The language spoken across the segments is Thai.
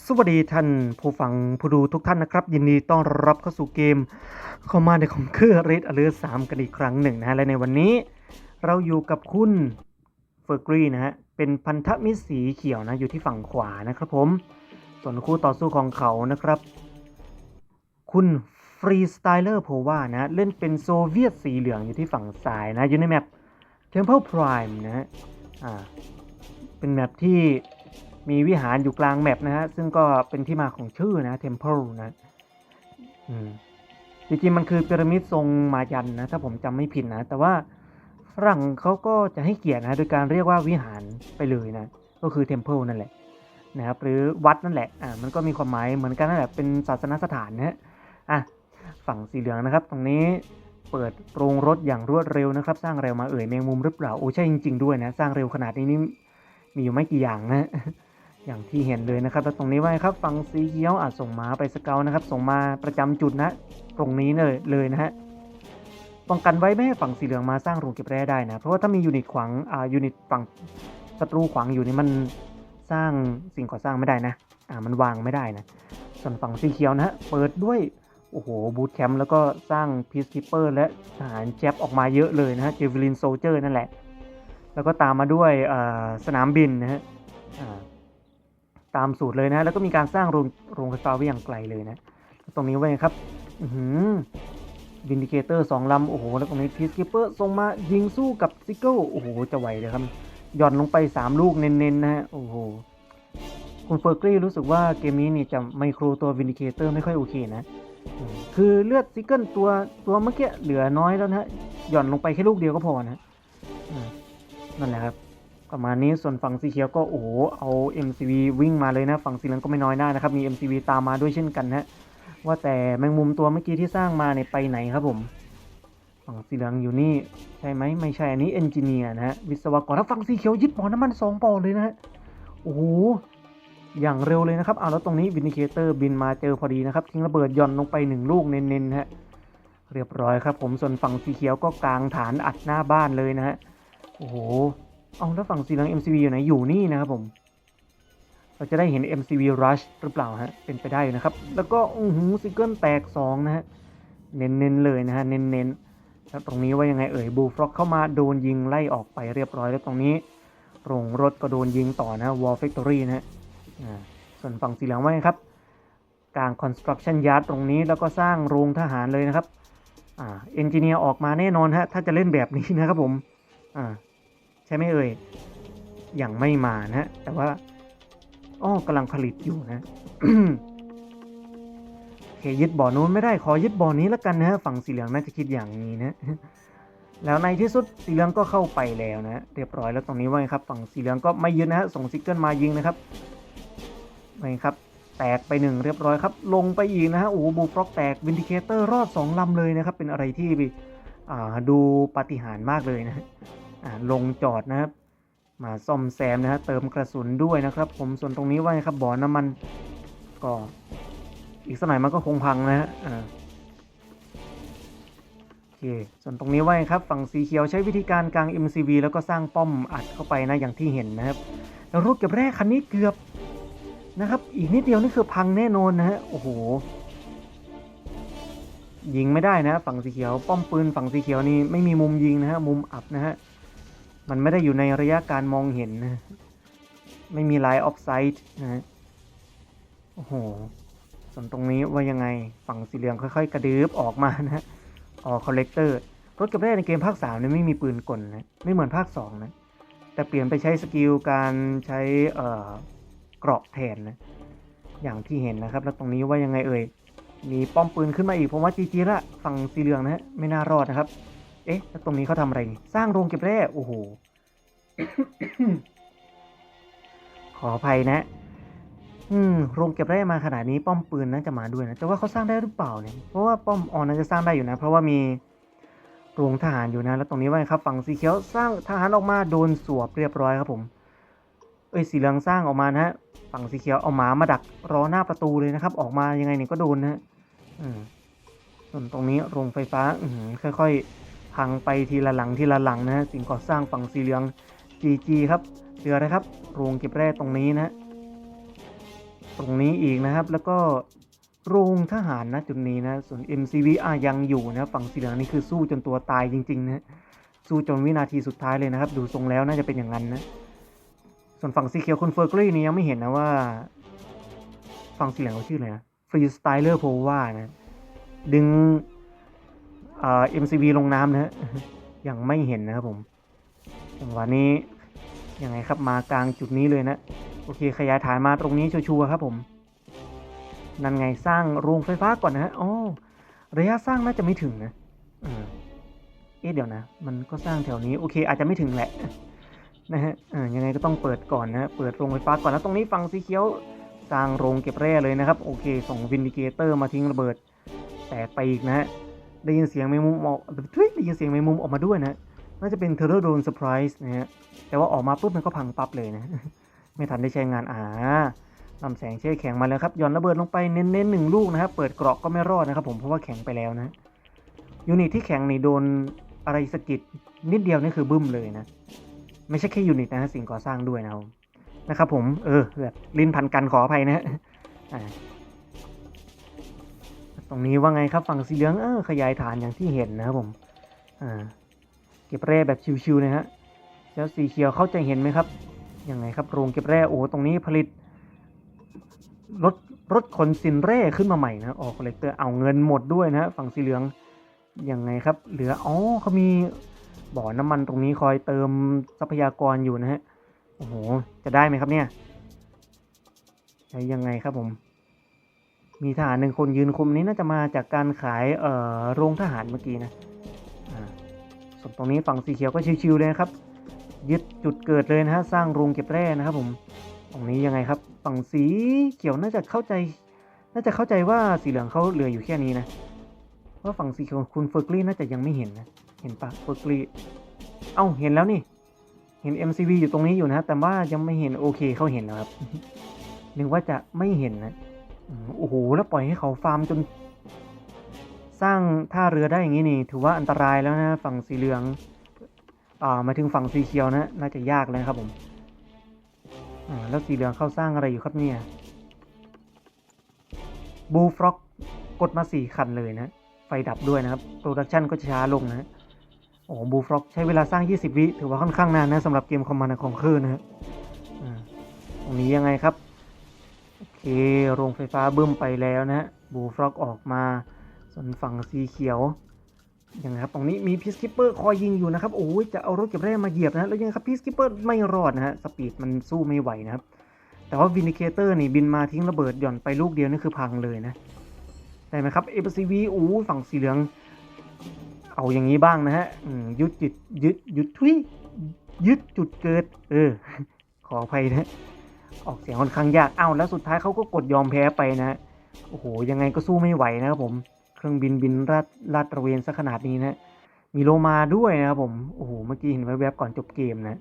สวัสดีท่านผู้ฟังผู้ดูทุกท่านนะครับ ยินดีต้อนรับเข้าสู่เกมเข้ามาในคอมเครือเรดอเลอร์สามกันอีกครั้งหนึ่งนะฮะและในวันนี้เราอยู่กับคุณเฟอร์กรีนะฮะเป็นพันธมิตรสีเขียวนะอยู่ที่ฝั่งขวานะครับผม ส่วนคู่ต่อสู้ของเขานะครับ คุณฟรีสไตเลอร์โพวานะเล่นเป็นโซเวียตสีเหลืองอยู่ที่ฝั่งซ้ายนะอยู่ในแมป Temple Prime นะฮะอ่าเป็นแมปที่ มีวิหารอยู่กลางแมปนะฮะ ซึ่งก็เป็นที่มาของชื่อนะ Temple นะจริงๆมันคือพีระมิดทรงมายันนะ ถ้าผมจำไม่ผิดนะ แต่ว่าฝรั่งเขาก็จะให้เกียรตินะ โดยการเรียกว่าวิหารไปเลยนะ ก็คือ Temple นั่นแหละนะครับ หรือวัดนั่นแหละ อ่า มันก็มีความหมายเหมือนกันนั่นแหละ เป็นศาสนสถานนะฮะอะ ฝั่งสีเหลืองนะครับ ตรงนี้เปิดโรงรถอย่างรวดเร็วนะครับ สร้างเร็วมาเอ่ยแมงมุมหรือเปล่า โอ้ใช่จริง ๆ ด้วยนะ สร้างเร็วขนาดนี้นี่มีอยู่ไม่กี่อย่างนะ อย่างที่เห็นเลยนะครับแล้วตรงนี้ไว้ครับฝั่งสีเขียวอาจส่งมาไปสเกลนะครับ ส่งมาประจำจุดนะ ตรงนี้เลยเลยนะฮะป้องกันไว้ไม่ให้ฝั่งสีเหลืองมาสร้างรงเก็บแร่ได้นะ เพราะว่าถ้ามียูนิตขวางอ่ายูนิตฝั่งศัตรูขวางอยู่นี่มันสร้างสิ่งก่อสร้างไม่ได้นะอ่ามันวางไม่ได้นะส่วนฝั่งสีเขียวนะฮะเปิดด้วยโอ้โหบูทแคมป์แล้วก็สร้างพีซคิปเปอร์และทหารแจ็บออกมาเยอะเลยนะฮะเจเวลินโซเจอร์นั่นแหละ แล้วก็ตามมาด้วยสนามบินนะฮะ ตามสูตรเลยนะ แล้วก็มีการสร้างโรงโรงไฟฟ้าไว้อย่างไกลเลยนะ ตรงนี้ไว้ครับ อือวินดิเคเตอร์สองลำ โอ้โห แล้วตรงนี้พีซกิปเปอร์ส่งมายิงสู้กับซิกเกิลโอ้โห จะไหวเลยครับหย่อนลงไป 3 ลูกเน้นๆนะฮะ โอ้โห คุณเฟอร์กรีรู้สึกว่าเกมนี้นี่จะไมโครตัววินดิเคเตอร์ไม่ค่อยโอเคนะ คือเลือดซิกเกิลตัวตัวเมื่อกี้เหลือน้อยแล้วนะฮะหย่อนลงไปแค่ลูกเดียวก็พอนะอนั่นแหละครับ ประมาณนี้ส่วนฝั่งสีเขียวก็โอ้โหเอา MCV วิ่งมาเลยนะ ฝั่งสีเหลืองก็ไม่น้อยหน้านะครับมี MCV ตามมาด้วยเช่นกันนะว่าแต่แมงมุมตัวเมื่อกี้ที่สร้างมาเนี่ยไปไหนครับผมฝั่งสีเหลืองอยู่นี่ใช่ไหมไม่ใช่อันนี้เอนจิเนียร์นะฮะวิศวกรถ้าฝั่งสีเขียวยึดบ่อน้ำมันสองบ่อเลยนะฮะโอ้โหอย่างเร็วเลยนะครับเอาแล้วตรงนี้วินิเคเตอร์บินมาเจอพอดีนะครับทิ้งระเบิดย่อนลงไปหนึ่งลูกเน้นๆฮะเรียบร้อยครับผมส่วนฝั่งสีเขียวก็กลางฐานอัดหน้าบ้านเลยนะฮะโอ้โห เอาแล้วฝั่งสีเหลือง MCV อยู่ไหน อยู่นี่นะครับผม เราจะได้เห็น MCV Rush หรือเปล่าฮะ เป็นไปได้อยู่นะครับ แล้วก็อือหือซิงเกิลแตก 2 นะฮะ เน้นๆเลยนะฮะ เน้นๆแล้วตรงนี้ว่ายังไงเอ่ยบูฟล็อกเข้ามาโดนยิงไล่ออกไปเรียบร้อยแล้วตรงนี้โรงรถก็โดนยิงต่อนะ Wall Factory นะฮะส่วนฝั่งสีเหลืองว่าไงครับกลาง Construction Yard ตรงนี้แล้วก็สร้างโรงทหารเลยนะครับ อ่าเอนจิเนียร์ออกมาแน่นอนฮะ ถ้าจะเล่นแบบนี้นะครับผม อ่า ช่ไหมเอ่ย ยังไม่มานะฮะแต่ว่าอ้อกำลังผลิตอยู่นะโอเคยึดบ่อนู้นไม่ได้ขอยึดบ่อนี้แล้วกันนะฮะฝั่งสีเหลืองน่าจะคิดอย่างนี้นะ แล้วในที่สุดสีเหลืองก็เข้าไปแล้วนะเรียบร้อยแล้วตรงนี้ว่าไงครับ ฝั่งสีเหลืองก็ไม่ยึดนะฮะส่งซิกเกิลมายิงนะครับว่าไงครับ แตกไปหนึ่งเรียบร้อยครับ ลงไปอีกนะฮะโอ้บูฟล็อกแตกวินดิเคเตอร์รอดสองลำเลยนะครับ เป็นอะไรที่ดูปาฏิหาริย์มากเลยนะ ลงจอดนะครับ มาซ่อมแซมนะฮะเติมกระสุนด้วยนะครับ ผมส่วนตรงนี้ว่าครับบ่อน้ำมันก็อีกสักหน่อยมันก็คงพังนะฮะโอเคส่วนตรงนี้ว่าครับฝั่งสีเขียวใช้วิธีการกลาง MCV แล้วก็สร้างป้อมอัดเข้าไปนะอย่างที่เห็นนะครับแล้วรถเก็บแร่คันนี้เกือบนะครับ อีกนิดเดียวนี่คือพังแน่นอนนะฮะโอ้โหยิงไม่ได้นะฝั่งสีเขียว ป้อมปืนฝั่งสีเขียวนี่ไม่มีมุมยิงนะฮะมุมอับนะฮะ มันไม่ได้อยู่ในระยะการมองเห็นนะไม่มีไลน์ออฟไซต์นะฮะโอ้โห ส่วนตรงนี้ว่ายังไง ฝั่งสีเหลืองค่อยๆ กระดืบออกมานะฮะออกคอลเลกเตอร์รถกับแร่ในเกมภาค3เนี่ยไม่มีปืนกลนะ ไม่เหมือนภาค 2 นะ แต่เปลี่ยนไปใช้สกิลการใช้เอ่อเกราะแทนนะ อย่างที่เห็นนะครับ แล้วตรงนี้ว่ายังไงเอ่ย มีป้อมปืนขึ้นมาอีก ผมว่าจีจีละฝั่งสีเหลืองนะฮะ ไม่น่ารอดนะครับ เอ๊ะแล้วตรงนี้เขาทำอะไรนี่สร้างโรงเก็บแร่โอ้โห ขออภัยนะ อืมโรงเก็บแร่มาขนาดนี้ป้อมปืนน่าจะมาด้วยนะ แต่ว่าเขาสร้างได้หรือเปล่าเนี่ย เพราะว่าป้อมออนน่าจะสร้างได้อยู่นะ เพราะว่ามีโรงทหารอยู่นะ แล้วตรงนี้ว่าไงครับ ฝั่งสีเขียวสร้างทหารออกมาโดนสวบเรียบร้อยครับผม เอ้ยสีเหลืองสร้างออกมานะฮะ ฝั่งสีเขียวเอาหมามาดักรอหน้าประตูเลยนะครับ ออกมายังไงเนี่ยก็โดนนะฮะ อืมส่วนตรงนี้โรงไฟฟ้า อืมค่อยๆ พังไปทีละหลังทีละหลังนะฮะสิ่งก่อสร้างฝั่งสีเหลือง GG ครับเหลือนะครับโรงเก็บแร่ตรงนี้นะตรงนี้อีกนะครับแล้วก็โรงทหารนะจุดนี้นะส่วน MCV อะยังอยู่นะฝั่งสีเหลืองนี่คือสู้จนตัวตายจริงๆนะสู้จนวินาทีสุดท้ายเลยนะครับ ดูทรงแล้วน่าจะเป็นอย่างนั้นนะส่วนฝั่งสีเขียวคุณเฟอร์กรีนี่ยังไม่เห็นนะว่า ฝั่งสีเหลืองเขาชื่ออะไรนะฟรีสไตเลอร์โพว่านะดึง เอ่อ MCV ลงน้ำนะฮะยังไม่เห็นนะครับผมจังหวะนี้ยังไงครับมากลางจุดนี้เลยนะ โอเคขยายฐานมาตรงนี้ชัวร์ครับผม นั่นไงสร้างโรงไฟฟ้าก่อนนะฮะอ๋อระยะสร้างน่าจะไม่ถึงนะเออเอ๊ะเดี๋ยวนะ มันก็สร้างแถวนี้โอเค อาจจะไม่ถึงแหละนะฮะเออยังไงก็ต้องเปิดก่อนนะเปิดโรงไฟฟ้าก่อนแล้วตรงนี้ฝั่งสีเขียวสร้างโรงเก็บแร่เลยนะครับ โอเคส่งวินดิเกเตอร์มาทิ้งระเบิด แตกไปอีกนะฮะ ได้ยินเสียงแมงมุมออกเฮ้ยได้ยินเสียงแมงมุมออกมาด้วยนะน่าจะเป็นเทอร์โดนเซอร์ไพรส์นะฮะแต่ว่าออกมาปุ๊บมันก็พังปั๊บเลยนะไม่ทันได้ใช้งานอ่าลำแสงเช่แข็งมาแล้วครับย่อนระเบิดลงไปเน้นๆหนึ่งลูกนะครับเปิดเกราะก็ไม่รอดนะครับผมเพราะว่าแข็งไปแล้วนะยูนิตที่แข็งนี่โดนอะไรสกิดนิดเดียวนี่คือบึ้มเลยนะไม่ใช่แค่ยูนิตนะสิ่งก่อสร้างด้วยนะครับนะครับผมเออแบบลิ้นพันกันขออภัยนะฮะ ตรงนี้ว่าไงครับฝั่งสีเหลืองเออขยายฐานอย่างที่เห็นนะครับผมอ่าเก็บแร่แบบชิวๆนะฮะแล้วสีเขียวเขาจะเห็นไหมครับยังไงครับโรงเก็บแร่โอ้ตรงนี้ผลิตรถรถขนสินแร่ขึ้นมาใหม่นะออกคอลเลกเตอร์เอาเงินหมดด้วยนะฮะฝั่งสีเหลืองยังไงครับ เหลืออ๋อเขามีบ่อน้ำมันตรงนี้คอยเติมทรัพยากรอยู่นะฮะโอ้โหจะได้ไหมครับเนี่ยยังไงครับผม มีทหารหนึ่งคนยืนคุมนี้น่าจะมาจากการขายเอ่อโรงทหารเมื่อกี้นะส่วนตรงนี้ฝั่งสีเขียวก็ชิวๆเลยนะครับ ยึดจุดเกิดเลยนะฮะสร้างโรงเก็บแร่นะครับผมตรงนี้ยังไงครับ ฝั่งสีเขียวน่าจะเข้าใจ น่าจะเข้าใจว่าสีเหลืองเขาเหลืออยู่แค่นี้นะว่าฝั่งสีเขียวคุณเฟอร์กลีน่าจะยังไม่เห็นนะเห็นปะเฟอร์กลีเอ้าเห็นแล้วนี่ เห็น MCV อยู่ตรงนี้อยู่นะแต่ว่ายังไม่เห็นโอเคเขาเห็นแล้วครับนึกว่าจะไม่เห็นนะ โอ้โหแล้วปล่อยให้เขาฟาร์มจน สร้างท่าเรือได้อย่างนี้นี่ ถือว่าอันตรายแล้วนะฝั่งสีเหลือง อ่ามาถึงฝั่งสีเขียวนะน่าจะยากเลยครับผมอ่าแล้วสีเหลืองเข้าสร้างอะไรอยู่ครับเนี่ยบูฟร็อกกดมาสี่คันเลยนะ ไฟดับด้วยนะครับโปรดักชันก็ช้าลงนะโอ้บูฟร็อกใช้เวลาสร้าง 20 วิถือว่าค่อนข้างนานนะสำหรับเกมคอมมานด์ของคืนนะฮะตรงนี้ยังไงครับ เคโรงไฟฟ้าบึ้มไปแล้วนะฮะบูฟร็อกออกมา ส่วนฝั่งสีเขียวยังครับตรงนี้มีพีซคิปเปอร์คอยยิงอยู่นะครับโอ้ยจะเอารถเก็บแร่มาเหยียบนะแล้วยังครับพีซคิปเปอร์ไม่รอดนะฮะสปีดมันสู้ไม่ไหวนะครับแต่ว่าวินิเคเตอร์นี่บินมาทิ้งระเบิดหย่อนไปลูกเดียวนี่คือพังเลยนะได้ไหมครับ f c v โอ้ฝั่งสีเหลือง เอาอย่างนี้บ้างนะฮะยึดจุดยึดยึดทุยยึดจุดเกิด เออ ขออภัยนะ ออกเสียงค่อนข้างยากเอ้าแล้วสุดท้ายเขาก็กดยอมแพ้ไปนะ โอ้โห ยังไงก็สู้ไม่ไหวนะครับผม เครื่องบินบินลาดลาดตระเวนซะขนาดนี้นะ มีโลมาด้วยนะครับผม โอ้โห เมื่อกี้เห็นแวบๆก่อนจบเกมนะ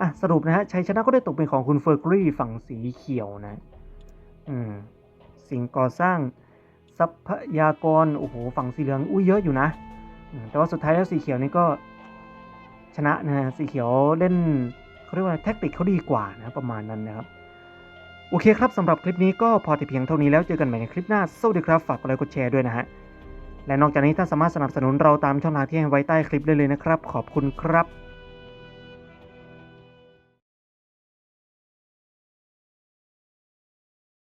อะ สรุปนะฮะ ชัยชนะก็ได้ตกเป็นของคุณเฟอร์กรีฝั่งสีเขียวนะ อืม สิ่งก่อสร้างทรัพยากร โอ้โห ฝั่งสีเหลือง อุ้ยเยอะอยู่นะ แต่ว่าสุดท้ายแล้วสีเขียวนี่ก็ชนะนะฮะสีเขียวเล่นเขาเรียกว่าแท็กติกเขาดีกว่านะประมาณนั้นนะครับ โอเคครับสำหรับคลิปนี้ก็พอแต่เพียงเท่านี้แล้วเจอกันใหม่ในคลิปหน้าสวัสดีครับฝากกดไลค์กดแชร์ด้วยนะฮะและนอกจากนี้ท่านสามารถสนับสนุนเราตามช่องทางที่ให้ไว้ใต้คลิปได้เลยนะครับ ขอบคุณครับ